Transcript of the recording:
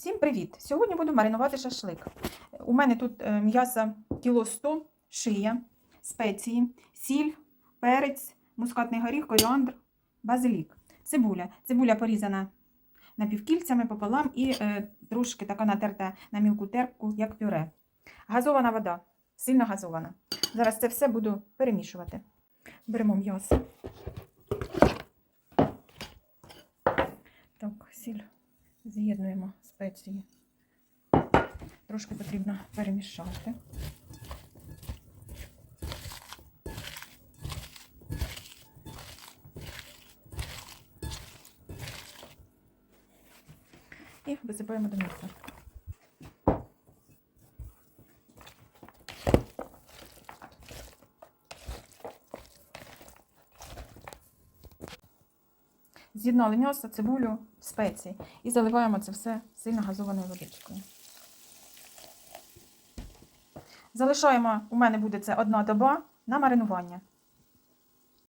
Всім привіт! Сьогодні буду маринувати шашлик. У мене тут е, м'ясо кіло 100, шия, спеції, сіль, перець, мускатний горіх, коріандр, базилік, цибуля. Цибуля порізана напівкільцями пополам і е, трошки така натерта на мілку терку, як пюре. Газована вода, сильно газована. Зараз це все буду перемішувати. Беремо м'ясо. Так, сіль з'єднуємо спеції. Трошки потрібно перемішати. І висипаємо до м'яса. З'єднали м'ясо, цибулю, спеції і заливаємо це все сильно газованою водичкою. Залишаємо, у мене буде це одна доба на маринування.